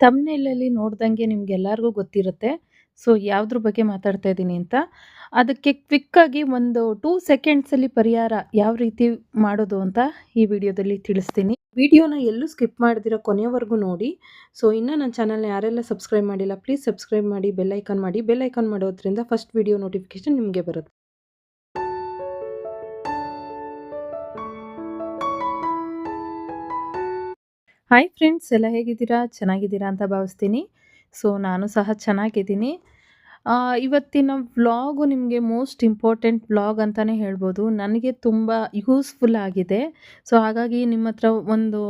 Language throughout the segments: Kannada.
ತಮ್ನೇಲಲ್ಲಿ ನೋಡ್ದಂಗೆ ನಿಮ್ಗೆಲ್ಲರಿಗೂ ಗೊತ್ತಿರುತ್ತೆ. ಸೊ, ಯಾವುದ್ರ ಬಗ್ಗೆ ಮಾತಾಡ್ತಾ ಇದ್ದೀನಿ ಅಂತ. ಅದಕ್ಕೆ ಕ್ವಿಕ್ಕಾಗಿ ಒಂದು ಟೂ ಸೆಕೆಂಡ್ಸಲ್ಲಿ ಪರಿಹಾರ ಯಾವ ರೀತಿ ಮಾಡೋದು ಅಂತ ಈ ವಿಡಿಯೋದಲ್ಲಿ ತಿಳಿಸ್ತೀನಿ. ವಿಡಿಯೋನ ಎಲ್ಲೂ ಸ್ಕಿಪ್ ಮಾಡಿದಿರೋ ಕೊನೆಯವರೆಗೂ ನೋಡಿ. ಸೊ, ಇನ್ನು ನನ್ನ ಚಾನಲ್‌ನ ಯಾರೆಲ್ಲ ಸಬ್ಸ್ಕ್ರೈಬ್ ಮಾಡಿಲ್ಲ ಪ್ಲೀಸ್ ಸಬ್ಸ್ಕ್ರೈಬ್ ಮಾಡಿ, ಬೆಲ್ಲೈಕಾನ್ ಮಾಡಿ. ಬೆಲ್ಲೈಕಾನ್ ಮಾಡೋದ್ರಿಂದ ಫಸ್ಟ್ ವಿಡಿಯೋ ನೋಟಿಫಿಕೇಶನ್ ನಿಮಗೆ ಬರುತ್ತೆ. ಹಾಯ್ ಫ್ರೆಂಡ್ಸ್ ಎಲ್ಲ ಹೇಗಿದ್ದೀರಾ? ಚೆನ್ನಾಗಿದ್ದೀರಾ ಅಂತ ಭಾವಿಸ್ತೀನಿ. ಸೊ, ನಾನು ಸಹ ಚೆನ್ನಾಗಿದ್ದೀನಿ. ಇವತ್ತಿನ ವ್ಲಾಗು ನಿಮಗೆ ಮೋಸ್ಟ್ ಇಂಪಾರ್ಟೆಂಟ್ ವ್ಲಾಗ್ ಅಂತಲೇ ಹೇಳ್ಬೋದು. ನನಗೆ ತುಂಬ ಯೂಸ್‌ಫುಲ್ ಆಗಿದೆ. ಸೊ, ಹಾಗಾಗಿ ನಿಮ್ಮ ಹತ್ರ ಒಂದು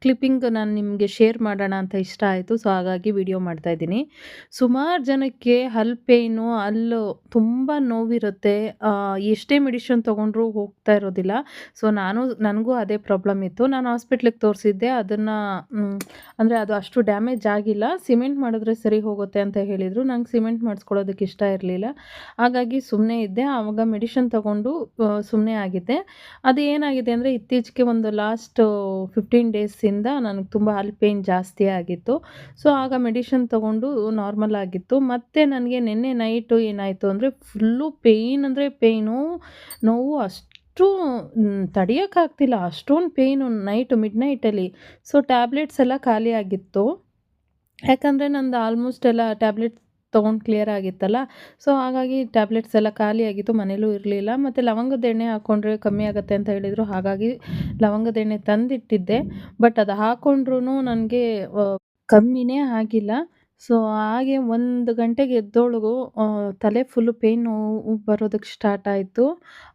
ಕ್ಲಿಪ್ಪಿಂಗ್ ನಾನು ನಿಮಗೆ ಶೇರ್ ಮಾಡೋಣ ಅಂತ ಇಷ್ಟ ಆಯಿತು. ಸೊ, ಹಾಗಾಗಿ ವಿಡಿಯೋ ಮಾಡ್ತಾ ಇದ್ದೀನಿ. ಸುಮಾರು ಜನಕ್ಕೆ ಹಲ್ ಪೇಯ್ನು, ಹಲ್ಲು ತುಂಬ ನೋವಿರುತ್ತೆ. ಎಷ್ಟೇ ಮೆಡಿಷನ್ ತೊಗೊಂಡ್ರೂ ಹೋಗ್ತಾ ಇರೋದಿಲ್ಲ. ಸೊ, ನಾನು ನನಗೂ ಅದೇ ಪ್ರಾಬ್ಲಮ್ ಇತ್ತು. ನಾನು ಹಾಸ್ಪಿಟ್ಲಿಗೆ ತೋರಿಸಿದ್ದೆ. ಅದನ್ನು ಅಂದರೆ ಅದು ಅಷ್ಟು ಡ್ಯಾಮೇಜ್ ಆಗಿಲ್ಲ. ಸಿಮೆಂಟ್ ಮಾಡಿದ್ರೆ ಸರಿ ಹೋಗುತ್ತೆ ಅಂತ ಹೇಳಿದರು. ನಂಗೆ ಸಿಮೆಂಟ್ ಮಾಡಿಸ್ಕೊಳ್ಳೋದಕ್ಕೆ ಇಷ್ಟ ಇರಲಿಲ್ಲ. ಹಾಗಾಗಿ ಸುಮ್ಮನೆ ಇದ್ದೆ. ಆವಾಗ ಮೆಡಿಷನ್ ತಗೊಂಡು ಸುಮ್ಮನೆ ಆಗಿದ್ದೆ. ಅದು ಏನಾಗಿದೆ ಅಂದರೆ ಇತ್ತೀಚೆಗೆ ಒಂದು ಲಾಸ್ಟ್ 15 ಡೇಸಿಂದ ನನಗೆ ತುಂಬ ಹಲ್ ಪೇಯ್ನ್ ಜಾಸ್ತಿ ಆಗಿತ್ತು. ಸೊ, ಆಗ ಮೆಡಿಷನ್ ತಗೊಂಡು ನಾರ್ಮಲ್ ಆಗಿತ್ತು. ಮತ್ತೆ ನನಗೆ ನಿನ್ನೆ ನೈಟು ಏನಾಯಿತು ಅಂದರೆ ಫುಲ್ಲು ಪೇಯ್ನ್ ಅಂದರೆ ಪೇಯ್ನು. ನೋವು ಅಷ್ಟು ತಡೆಯೋಕ್ಕಾಗ್ತಿಲ್ಲ. ಅಷ್ಟೊಂದು ಪೇಯ್ನು ನೈಟು ಮಿಡ್ ನೈಟಲ್ಲಿ. ಸೊ, ಟ್ಯಾಬ್ಲೆಟ್ಸ್ ಎಲ್ಲ ಖಾಲಿ ಆಗಿತ್ತು. ಯಾಕಂದರೆ ನಂದು ಆಲ್ಮೋಸ್ಟ್ ಎಲ್ಲ ಟ್ಯಾಬ್ಲೆಟ್ ತೊಗೊಂಡು ಕ್ಲಿಯರ್ ಆಗಿತ್ತಲ್ಲ. ಸೊ, ಹಾಗಾಗಿ ಟ್ಯಾಬ್ಲೆಟ್ಸ್ ಎಲ್ಲ ಖಾಲಿ ಆಗಿತ್ತು. ಮನೇಲೂ ಇರಲಿಲ್ಲ. ಮತ್ತು ಲವಂಗದ ಎಣ್ಣೆ ಹಾಕ್ಕೊಂಡ್ರೆ ಕಮ್ಮಿ ಆಗುತ್ತೆ ಅಂತ ಹೇಳಿದರು. ಹಾಗಾಗಿ ಲವಂಗದ ಎಣ್ಣೆ ತಂದಿಟ್ಟಿದ್ದೆ. ಬಟ್ ಅದು ಹಾಕ್ಕೊಂಡ್ರೂ ನನಗೆ ಕಮ್ಮಿನೇ ಆಗಿಲ್ಲ. ಸೊ, ಹಾಗೆ ಒಂದು ಗಂಟೆಗೆ ಎದ್ದೋಳು ಅ, ತಲೆ ಫುಲ್ಲು ಪೇಯ್ನು ನೋವು ಬರೋದಕ್ಕೆ ಸ್ಟಾರ್ಟ್ ಆಯಿತು.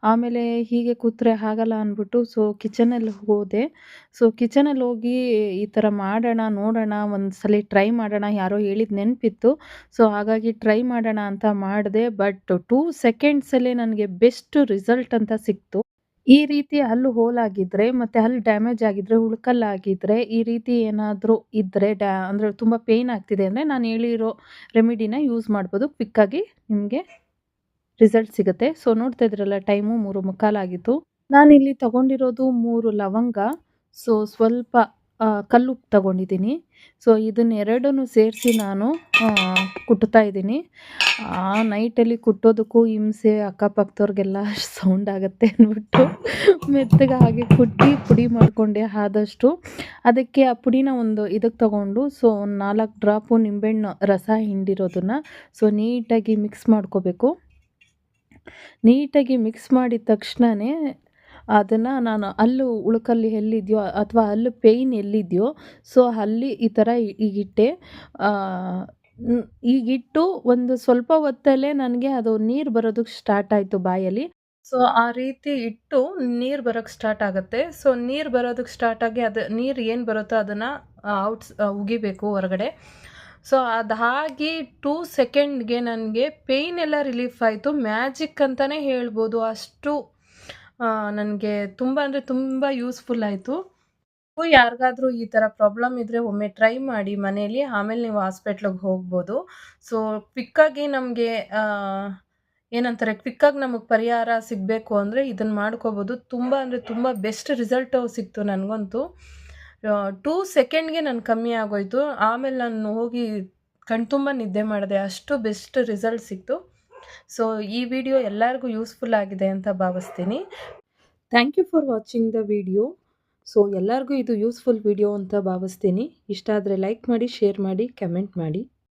ಆಮೇಲೆ ಹೀಗೆ ಕೂತ್ರೆ ಆಗಲ್ಲ ಅಂದ್ಬಿಟ್ಟು ಸೊ, ಕಿಚನಲ್ಲಿ ಹೋದೆ. ಸೊ, ಕಿಚನಲ್ಲಿ ಹೋಗಿ ಈ ಥರ ಮಾಡೋಣ, ನೋಡೋಣ, ಒಂದು ಸಲ ಟ್ರೈ ಮಾಡೋಣ ಯಾರೋ ಹೇಳಿದ ನೆನಪಿತ್ತು. ಸೊ, ಹಾಗಾಗಿ ಟ್ರೈ ಮಾಡೋಣ ಅಂತ ಮಾಡಿದೆ. ಬಟ್ ಟೂ ಸೆಕೆಂಡ್ಸಲ್ಲೇ ನನಗೆ ಬೆಸ್ಟ್ ರಿಸಲ್ಟ್ ಅಂತ ಸಿಕ್ತು. ಈ ರೀತಿ ಹಲ್ಲು ಹೋಲಾಗಿದ್ರೆ ಮತ್ತು ಹಲ್ಲು ಡ್ಯಾಮೇಜ್ ಆಗಿದ್ರೆ, ಹುಳುಕಲ್ಲಾಗಿದ್ದರೆ ಈ ರೀತಿ ಏನಾದರೂ ಇದ್ದರೆ ಡ್ಯಾ ಅಂದರೆ ತುಂಬ ಪೇಯ್ನ್ ಆಗ್ತಿದೆ ಅಂದರೆ ನಾನು ಹೇಳಿರೋ ರೆಮಿಡಿನ ಯೂಸ್ ಮಾಡ್ಬೋದು. ಕ್ವಿಕ್ಕಾಗಿ ನಿಮಗೆ ರಿಸಲ್ಟ್ ಸಿಗುತ್ತೆ. ಸೊ, ನೋಡ್ತಾ ಇದ್ರಲ್ಲ ಟೈಮು 3:45 ಆಗಿತ್ತು. ನಾನಿಲ್ಲಿ ತಗೊಂಡಿರೋದು ಮೂರು ಲವಂಗ. ಸೊ, ಸ್ವಲ್ಪ ಕಲ್ಲುಪ್ಪು ತಗೊಂಡಿದ್ದೀನಿ. ಸೊ, ಇದನ್ನೆರಡನ್ನು ಸೇರಿಸಿ ನಾನು ಕುಟ್ತಾ ಇದ್ದೀನಿ. ಆ ನೈಟಲ್ಲಿ ಕುಟ್ಟೋದಕ್ಕೂ ಹಿಂಸೆ ಅಕ್ಕಪಕ್ಕದವ್ರಿಗೆಲ್ಲ ಸೌಂಡ್ ಆಗುತ್ತೆ ಅಂದ್ಬಿಟ್ಟು ಮೆತ್ತಗೆ ಹಾಗೆ ಕುಟ್ಟಿ ಪುಡಿ ಮಾಡಿಕೊಂಡೆ ಆದಷ್ಟು. ಅದಕ್ಕೆ ಆ ಪುಡಿನ ಒಂದು ಇದಕ್ಕೆ ತಗೊಂಡು ಸೊ, ಒಂದು ನಾಲ್ಕು ಡ್ರಾಪು ನಿಂಬೆಹಣ್ಣು ರಸ ಹಿಂಡಿರೋದನ್ನು ಸೊ, ನೀಟಾಗಿ ಮಿಕ್ಸ್ ಮಾಡ್ಕೋಬೇಕು. ನೀಟಾಗಿ ಮಿಕ್ಸ್ ಮಾಡಿದ ತಕ್ಷಣನೇ ಅದನ್ನು ನಾನು ಅಲ್ಲೂ ಉಳುಕಲ್ಲಿ ಎಲ್ಲಿದೆಯೋ ಅಥವಾ ಅಲ್ಲೂ ಪೇಯ್ನ್ ಎಲ್ಲಿದೆಯೋ ಸೊ, ಅಲ್ಲಿ ಈ ಥರ ಈಗಿಟ್ಟೆ. ಈಗಿಟ್ಟು ಒಂದು ಸ್ವಲ್ಪ ಹೊತ್ತಲ್ಲೇ ನನಗೆ ಅದು ನೀರು ಬರೋದಕ್ಕೆ ಸ್ಟಾರ್ಟ್ ಆಯಿತು ಬಾಯಲ್ಲಿ. ಸೊ, ಆ ರೀತಿ ಇಟ್ಟು ನೀರು ಬರೋಕ್ಕೆ ಸ್ಟಾರ್ಟ್ ಆಗುತ್ತೆ. ಸೊ, ನೀರು ಬರೋದಕ್ಕೆ ಸ್ಟಾರ್ಟ್ ಆಗಿ ಅದು ನೀರು ಏನು ಬರುತ್ತೋ ಅದನ್ನು ಔಟ್ಸ್ ಉಗಿಬೇಕು ಹೊರಗಡೆ. ಸೊ, ಅದಾಗಿ ಟೂ ಸೆಕೆಂಡ್‌ಗೆ ನನಗೆ ಪೇಯ್ನ್ ಎಲ್ಲ ರಿಲೀಫ್ ಆಯಿತು. ಮ್ಯಾಜಿಕ್ ಅಂತಲೇ ಹೇಳ್ಬೋದು. ಅಷ್ಟು ನನಗೆ ತುಂಬ ಅಂದರೆ ತುಂಬ ಯೂಸ್‌ಫುಲ್ ಆಯಿತು. ಯಾರಿಗಾದ್ರೂ ಈ ಥರ ಪ್ರಾಬ್ಲಮ್ ಇದ್ದರೆ ಒಮ್ಮೆ ಟ್ರೈ ಮಾಡಿ ಮನೇಲಿ. ಆಮೇಲೆ ನೀವು ಹಾಸ್ಪಿಟ್ಲಿಗೆ ಹೋಗ್ಬೋದು. ಸೊ, ಕ್ವಿಕ್ಕಾಗಿ ನಮಗೆ ಏನಂತಾರೆ ಕ್ವಿಕ್ಕಾಗಿ ನಮಗೆ ಪರಿಹಾರ ಸಿಗಬೇಕು ಅಂದರೆ ಇದನ್ನು ಮಾಡ್ಕೋಬೋದು. ತುಂಬ ಅಂದರೆ ತುಂಬ ಬೆಸ್ಟ್ ರಿಸಲ್ಟು ಸಿಕ್ತು ನನಗಂತೂ. ಟೂ 2 ಸೆಕೆಂಡ್‌ಗೆ ನಾನು ಕಮ್ಮಿ ಆಗೋಯ್ತು. ಆಮೇಲೆ ನಾನು ಹೋಗಿ ಕಣ್ತುಂಬ ನಿದ್ದೆ ಮಾಡಿದೆ. ಅಷ್ಟು ಬೆಸ್ಟ್ ರಿಸಲ್ಟ್ ಸಿಕ್ತು. ಸೊ, ಈ ವಿಡಿಯೋ ಎಲ್ಲರಿಗೂ ಯೂಸ್‌ಫುಲ್ ಆಗಿದೆ ಅಂತ ಭಾವಿಸ್ತೀನಿ. Thank you for watching the video. So, ಎಲ್ಲರಿಗೂ ಇದು ಯೂಸ್‌ಫುಲ್ ವಿಡಿಯೋ ಅಂತ ಭಾವಿಸ್ತೀನಿ. ಇಷ್ಟ ಆದರೆ ಲೈಕ್ ಮಾಡಿ, ಶೇರ್ ಮಾಡಿ, ಕಮೆಂಟ್ ಮಾಡಿ.